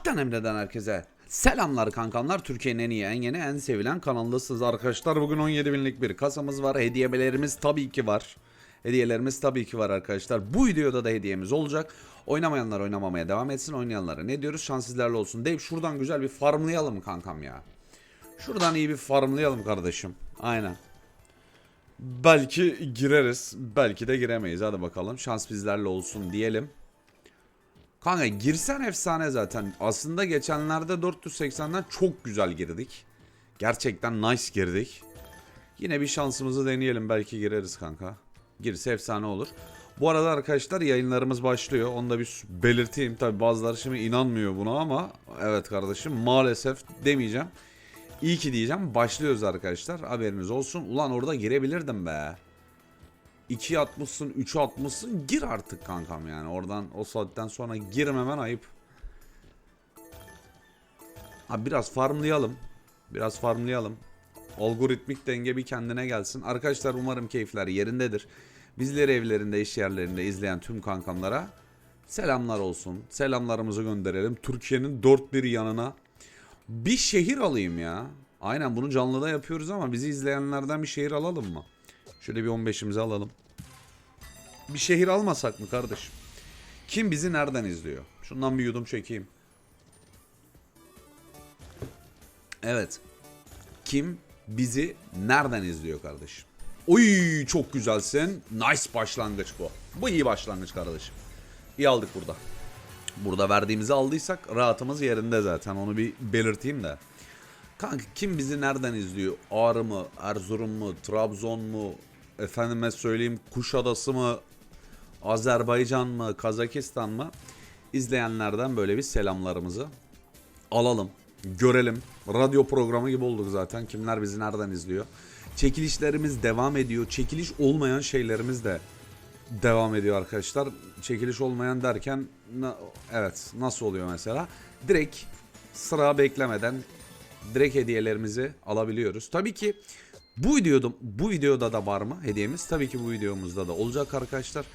Allah'tan emreden herkese. Selamlar kankamlar. Türkiye'nin en iyi, en yeni, en sevilen kanalındasınız arkadaşlar. Bugün 17 binlik bir kasamız var. Hediyelerimiz tabii ki var. Hediyelerimiz tabii ki var arkadaşlar. Bu videoda da hediyemiz olacak. Oynamayanlar oynamamaya devam etsin. Oynayanlara ne diyoruz? Şans olsun. Dave şuradan güzel bir farmlayalım kankam ya. Şuradan iyi bir farmlayalım kardeşim. Aynen. Belki gireriz. Belki de giremeyiz. Hadi bakalım. Şans bizlerle olsun diyelim. Kanka girsen efsane zaten. Aslında geçenlerde 480'den çok güzel girdik. Gerçekten nice girdik. Yine bir şansımızı deneyelim. Belki gireriz kanka. Girse efsane olur. Bu arada arkadaşlar yayınlarımız başlıyor. Onu da bir belirteyim. Tabi bazıları şimdi inanmıyor buna ama evet kardeşim maalesef demeyeceğim. İyi ki diyeceğim. Başlıyoruz arkadaşlar. Haberiniz olsun. Ulan orada girebilirdim be. 2'ye atmışsın, 3'e atmışsın. Gir artık kankam yani. Oradan o saatten sonra girmemen ayıp. Ha biraz farmlayalım. Biraz farmlayalım. Algoritmik denge bir kendine gelsin. Arkadaşlar umarım keyifler yerindedir. Bizleri evlerinde, iş yerlerinde izleyen tüm kankamlara selamlar olsun. Selamlarımızı gönderelim. Türkiye'nin dört bir yanına bir şehir alayım ya. Aynen bunu canlıda yapıyoruz ama bizi izleyenlerden bir şehir alalım mı? Şöyle bir 15'imizi alalım. Bir şehir almasak mı kardeşim? Kim bizi nereden izliyor? Şundan bir yudum çekeyim. Evet. Kim bizi nereden izliyor kardeşim? Oy çok güzelsin. Nice başlangıç bu. Bu iyi başlangıç kardeşim. İyi aldık burada. Burada verdiğimizi aldıysak rahatımız yerinde zaten. Onu bir belirteyim de. Kanka kim bizi nereden izliyor? Ağrı mı? Erzurum mu? Trabzon mu? Efendime söyleyeyim Kuşadası mı? Azerbaycan mı? Kazakistan mı? İzleyenlerden böyle bir selamlarımızı alalım. Görelim. Radyo programı gibi olduk zaten. Kimler bizi nereden izliyor? Çekilişlerimiz devam ediyor. Çekiliş olmayan şeylerimiz de devam ediyor arkadaşlar. Çekiliş olmayan derken evet nasıl oluyor mesela? Direkt sıra beklemeden direkt hediyelerimizi alabiliyoruz. Tabii ki bu videoda bu videoda da var mı hediyemiz? Tabii ki bu videomuzda da olacak arkadaşlar.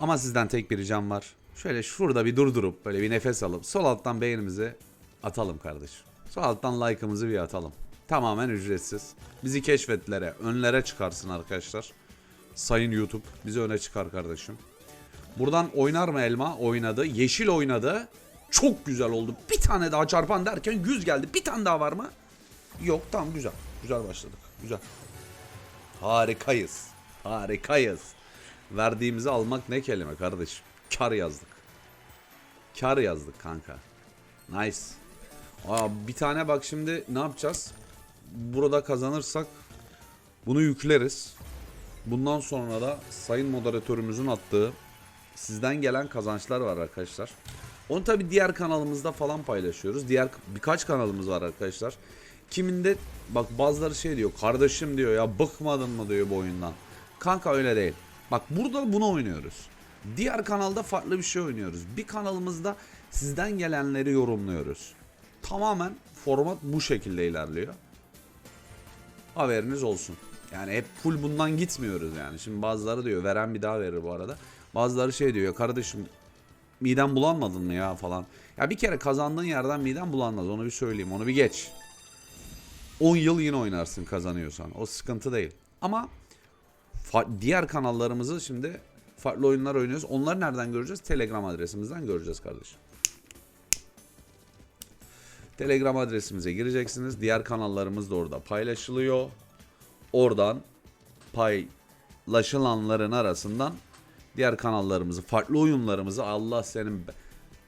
Ama sizden tek bir ricam var. Şöyle şurada bir durdurup böyle bir nefes alıp sol alttan beğenimizi atalım kardeşim. Sol alttan like'ımızı bir atalım. Tamamen ücretsiz. Bizi keşfetlere, önlere çıkarsın arkadaşlar. Sayın YouTube bizi öne çıkar kardeşim. Buradan oynar mı elma? Oynadı. Yeşil oynadı. Çok güzel oldu. Bir tane daha çarpan derken 100 geldi. Bir tane daha var mı? Yok tamam güzel. Güzel başladık. Güzel. Harikayız. Harikayız. Verdiğimizi almak ne kelime kardeşim. Kar yazdık. Kar yazdık kanka. Nice. Aa, bir tane bak şimdi ne yapacağız? Burada kazanırsak bunu yükleriz. Bundan sonra da sayın moderatörümüzün attığı sizden gelen kazançlar var arkadaşlar. Onu tabi diğer kanalımızda falan paylaşıyoruz. Diğer birkaç kanalımız var arkadaşlar. Kiminde bak bazıları şey diyor kardeşim diyor ya bıkmadın mı diyor bu oyundan. Kanka öyle değil. Bak burada bunu oynuyoruz. Diğer kanalda farklı bir şey oynuyoruz. Bir kanalımızda sizden gelenleri yorumluyoruz. Tamamen format bu şekilde ilerliyor. Haberiniz olsun. Yani hep full bundan gitmiyoruz yani. Şimdi bazıları diyor veren bir daha verir bu arada. Bazıları şey diyor kardeşim miden bulanmadın mı ya falan. Ya bir kere kazandığın yerden miden bulanmaz onu bir söyleyeyim onu bir geç. 10 yıl yine oynarsın kazanıyorsan. O sıkıntı değil. Ama diğer kanallarımızı şimdi farklı oyunlar oynuyoruz. Onları nereden göreceğiz? Telegram adresimizden göreceğiz kardeşim. Telegram adresimize gireceksiniz. Diğer kanallarımız da orada paylaşılıyor. Oradan paylaşılanların arasından diğer kanallarımızı, farklı oyunlarımızı Allah senin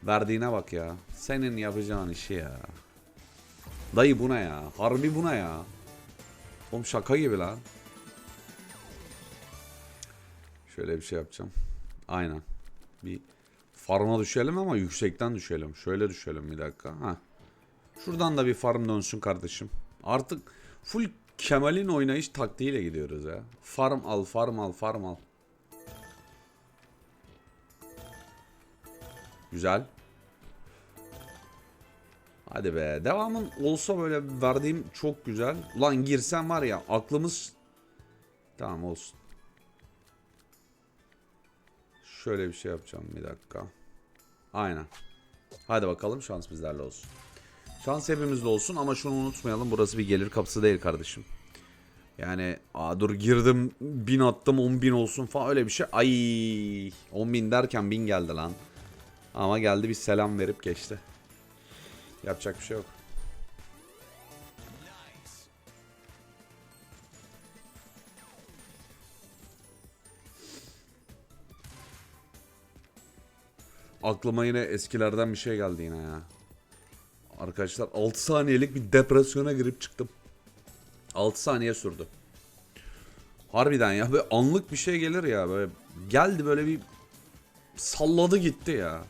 verdiğine bak ya. Senin yapacağın işi ya. Dayı buna ya. Harbi buna ya. Oğlum şaka gibi lan. Şöyle bir şey yapacağım. Aynen. Bir farma düşelim ama yüksekten düşelim. Şöyle düşelim bir dakika. Ha. Şuradan da bir farm dönsün kardeşim. Artık full Kemal'in oynayış taktiğiyle gidiyoruz ya. Farm al, farm al, farm al. Güzel. Hadi be. Devamın olsa böyle verdiğim çok güzel. Ulan girsem var ya aklımız... Tamam olsun. Şöyle bir şey yapacağım bir dakika. Aynen. Hadi bakalım şans bizlerle olsun. Şans hepimizde olsun ama şunu unutmayalım. Burası bir gelir kapısı değil kardeşim. Yani aa dur girdim bin attım on bin olsun falan öyle bir şey. Ay 10 bin derken bin geldi lan. Ama geldi bir selam verip geçti. Yapacak bir şey yok. Aklıma yine eskilerden bir şey geldi yine ya. Arkadaşlar 6 saniyelik bir depresyona girip çıktım. 6 saniye sürdü. Harbiden ya böyle anlık bir şey gelir ya böyle geldi böyle bir salladı gitti ya.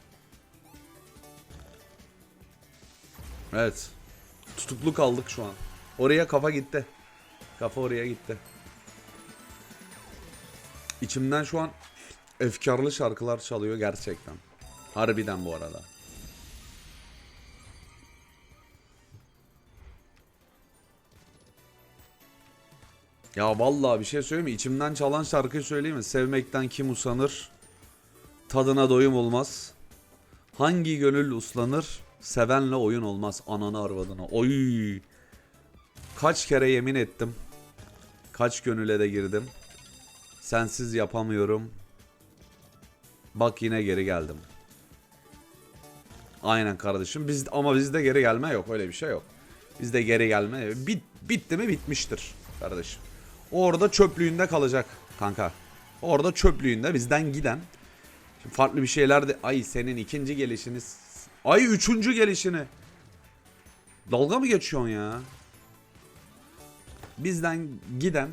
Evet. Tutuklu kaldık şu an. Oraya kafa gitti. Kafa oraya gitti. İçimden şu an efkarlı şarkılar çalıyor gerçekten. Harbiden bu arada. Ya vallahi bir şey söyleyeyim mi? İçimden çalan şarkıyı söyleyeyim mi? Sevmekten kim usanır? Tadına doyum olmaz. Hangi gönül uslanır? Sevenle oyun olmaz. Ananı arvadına. Oy. Kaç kere yemin ettim. Kaç gönüle de girdim. Sensiz yapamıyorum. Bak yine geri geldim. Aynen kardeşim. Biz ama bizde geri gelme yok. Öyle bir şey yok. Bizde geri gelme. Bit, bitti mi bitmiştir kardeşim. Orada çöplüğünde kalacak kanka. Orada çöplüğünde bizden giden. Şimdi farklı bir şeyler de ay senin ikinci gelişini ay üçüncü gelişini. Dalga mı geçiyorsun ya? Bizden giden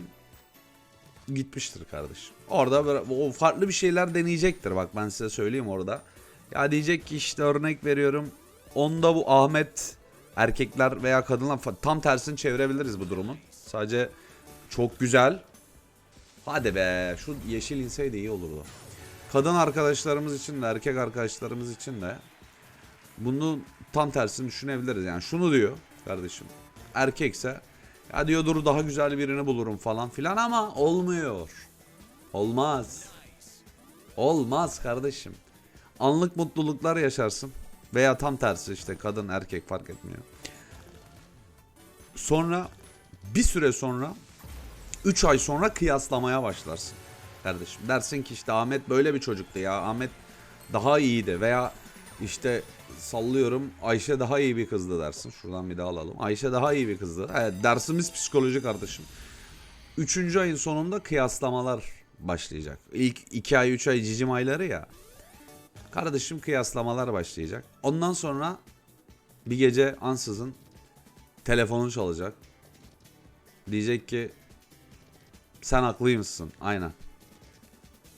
gitmiştir kardeşim. Orada böyle- o farklı bir şeyler deneyecektir bak ben size söyleyeyim orada. Ya diyecek ki işte örnek veriyorum. Onda bu Ahmet erkekler veya kadınlar tam tersini çevirebiliriz bu durumun. Sadece çok güzel. Hadi be şu yeşil inseydi iyi olurdu. Kadın arkadaşlarımız için de erkek arkadaşlarımız için de bunu tam tersini düşünebiliriz. Yani şunu diyor kardeşim. Erkekse ya diyor dur daha güzel birini bulurum falan filan ama olmuyor. Olmaz. Olmaz kardeşim. Anlık mutluluklar yaşarsın. Veya tam tersi işte kadın erkek fark etmiyor. Sonra bir süre sonra 3 ay sonra kıyaslamaya başlarsın kardeşim. Dersin ki işte Ahmet böyle bir çocuktu ya. Ahmet daha iyiydi veya işte sallıyorum Ayşe daha iyi bir kızdı dersin. Şuradan bir daha alalım. Ayşe daha iyi bir kızdı. Evet, dersimiz psikoloji kardeşim. Üçüncü ayın sonunda kıyaslamalar başlayacak. İlk iki ay, üç ay cicim ayları ya. Kardeşim kıyaslamalar başlayacak. Ondan sonra bir gece ansızın telefonun çalacak. Diyecek ki sen haklıymışsın. Aynen.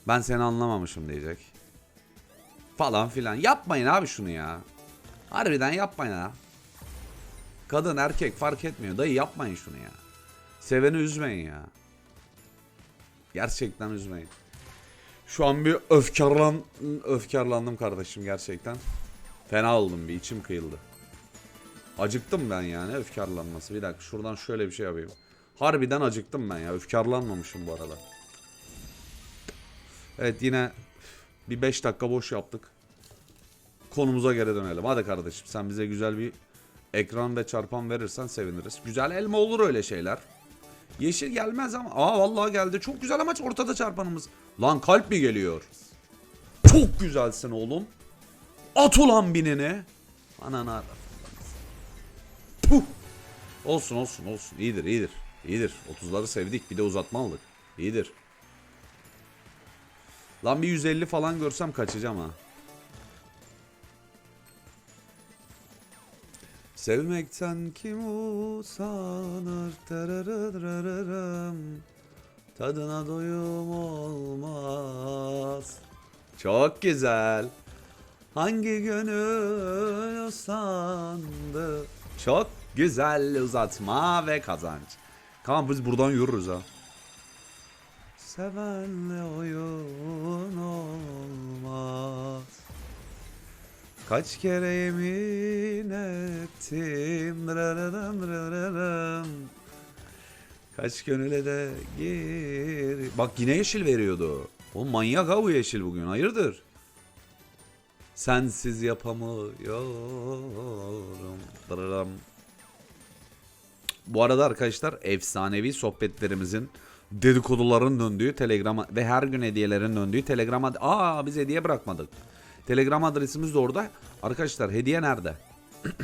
Ben seni anlamamışım diyecek. Falan filan. Yapmayın abi şunu ya. Harbiden yapmayın ha. Kadın erkek fark etmiyor. Dayı yapmayın şunu ya. Seveni üzmeyin ya. Gerçekten üzmeyin. Şu an bir öfkarlan öfkarlandım kardeşim gerçekten. Fena oldum bir içim kıyıldı. Acıktım ben yani öfkarlanması. Bir dakika şuradan şöyle bir şey yapayım. Harbiden acıktım ben ya. Öfkarlanmamışım bu arada. Evet yine bir 5 dakika boş yaptık. Konumuza geri dönelim. Hadi kardeşim sen bize güzel bir ekran ve çarpan verirsen seviniriz. Güzel elma olur öyle şeyler. Yeşil gelmez ama. Aa vallahi geldi. Çok güzel amaç ortada çarpanımız. Lan kalp mi geliyor? Çok güzelsin oğlum. At ulan binini. Ananı ara. Puh. Olsun olsun olsun. İyidir iyidir. İyidir. 30'ları sevdik. Bir de uzatma aldık. İyidir. Lan bir 150 falan görsem kaçacağım ha. Sevmekten kim usanır? Tarararararım. Tadına doyum olmaz. Çok güzel. Hangi gönül usandı? Çok güzel. Uzatma ve kazanç. Tamam biz buradan yürürüz ha Sevenle oyun olmaz. Kaç kere yemin ettim. Kaç gönüle de gir. Bak yine yeşil veriyordu. Oğlum manyak ha bu yeşil bugün hayırdır? Sensiz yapamıyorum. Bu arada arkadaşlar efsanevi sohbetlerimizin dedikoduların döndüğü Telegram ve her gün hediyelerin döndüğü Telegram Aa biz hediye bırakmadık. Telegram adresimiz de orada. Arkadaşlar hediye nerede?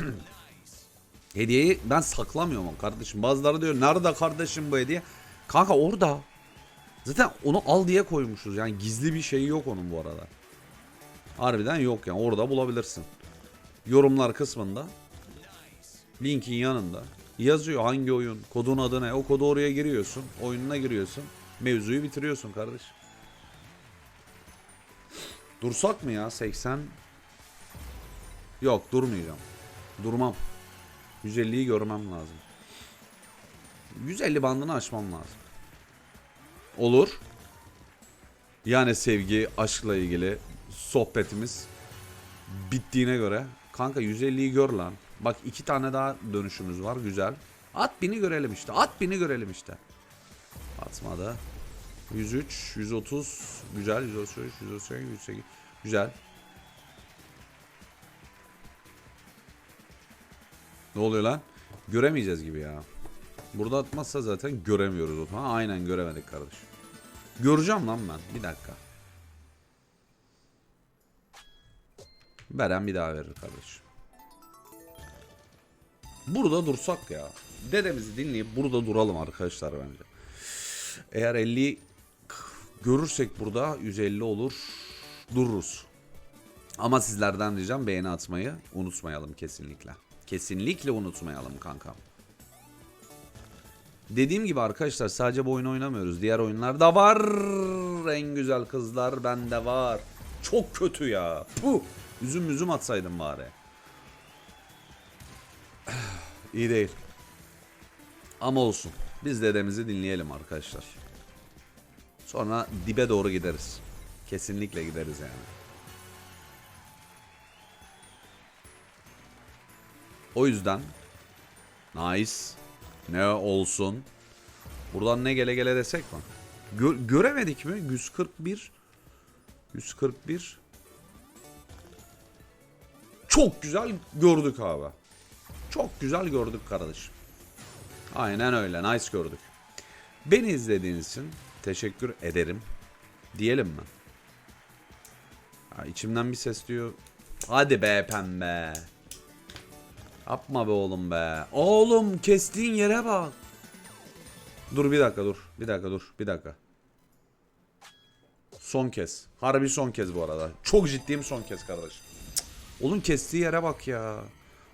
Hediyeyi ben saklamıyorum kardeşim. Bazıları diyor nerede kardeşim bu hediye? Kanka orada. Zaten onu al diye koymuşuz. Yani gizli bir şey yok onun bu arada. Harbiden yok yani orada bulabilirsin. Yorumlar kısmında linkin yanında yazıyor hangi oyun, kodun adı ne. O kodu oraya giriyorsun, oyununa giriyorsun. Mevzuyu bitiriyorsun kardeş. Dursak mı ya 80? Yok durmayacağım. Durmam. 150'yi görmem lazım. 150 bandını aşmam lazım. Olur. Yani sevgi, aşkla ilgili sohbetimiz bittiğine göre. Kanka 150'yi gör lan. Bak iki tane daha dönüşümüz var güzel. At bini görelim işte. At bini görelim işte. Atmadı. 103, 130 güzel. 133, 138, 138 güzel. Ne oluyor lan? Göremeyeceğiz gibi ya. Burada atmazsa zaten göremiyoruz o zaman. Aynen göremedik kardeş. Göreceğim lan ben. Bir dakika. Beren bir daha verir kardeş. Burada dursak ya. Dedemizi dinleyip burada duralım arkadaşlar bence. Eğer 50 görürsek burada 150 olur. Dururuz. Ama sizlerden ricam beğeni atmayı unutmayalım kesinlikle. Kesinlikle unutmayalım kankam. Dediğim gibi arkadaşlar sadece bu oyunu oynamıyoruz. Diğer oyunlarda var. En güzel kızlar bende var. Çok kötü ya. Puh. Üzüm üzüm atsaydım bari. İyi değil. Ama olsun. Biz dedemizi dinleyelim arkadaşlar. Sonra dibe doğru gideriz. Kesinlikle gideriz yani. O yüzden nice ne olsun. Buradan ne gele gele desek mi? Gö- göremedik mi? 141 141 Çok güzel gördük abi. Çok güzel gördük kardeşim. Aynen öyle. Nice gördük. Beni izlediğiniz için teşekkür ederim. Diyelim mi? Ha, içimden bir ses diyor. Hadi be pembe. Yapma be oğlum be. Oğlum kestiğin yere bak. Dur bir dakika dur. Bir dakika dur. Bir dakika. Son kez. Harbi son kez bu arada. Çok ciddiyim son kez kardeşim. Cık. Oğlum kestiği yere bak ya.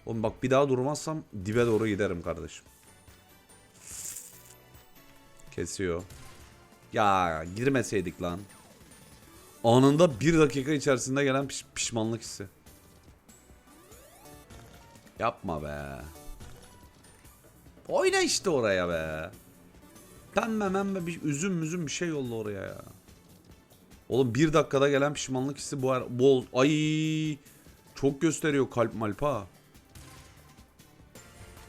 Oğlum bak bir daha durmazsam dibe doğru giderim kardeşim. Kesiyor. Ya girmeseydik lan. Anında bir dakika içerisinde gelen piş- pişmanlık hissi. Yapma be. Oyna işte oraya be. Pembe membe bir üzüm müzüm bir şey yolla oraya ya. Oğlum bir dakikada gelen pişmanlık hissi bu bol. Ay çok gösteriyor kalp malpa.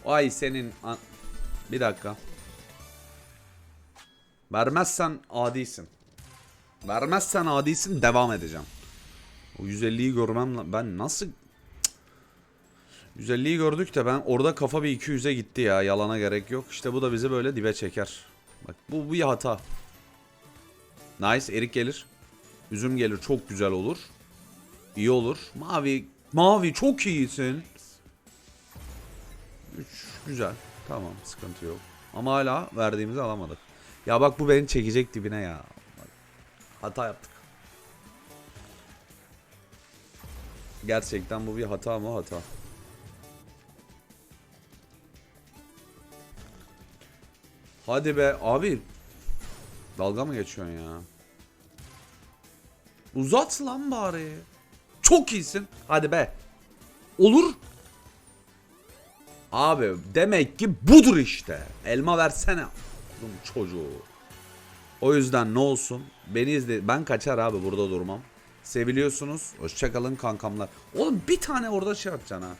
Ay senin bir dakika. Vermezsen adisin. Vermezsen adisin devam edeceğim. O 150'yi görmem ben nasıl 150'yi gördük de ben orada kafa bir 200'e gitti ya yalana gerek yok. İşte bu da bizi böyle dibe çeker. Bak bu bir hata. Nice erik gelir. Üzüm gelir çok güzel olur. İyi olur. Mavi mavi çok iyisin. 3 güzel. Tamam sıkıntı yok. Ama hala verdiğimizi alamadık. Ya bak bu beni çekecek dibine ya. Hata yaptık. Gerçekten bu bir hata mı hata. Hadi be abi. Dalga mı geçiyorsun ya? Uzat lan bari. Çok iyisin. Hadi be. Olur. Abi demek ki budur işte. Elma versene. Oğlum çocuğu. O yüzden ne olsun? Beni izle. Ben kaçar abi burada durmam. Seviliyorsunuz. Hoşçakalın kankamlar. Oğlum bir tane orada şey yapacaksın ha.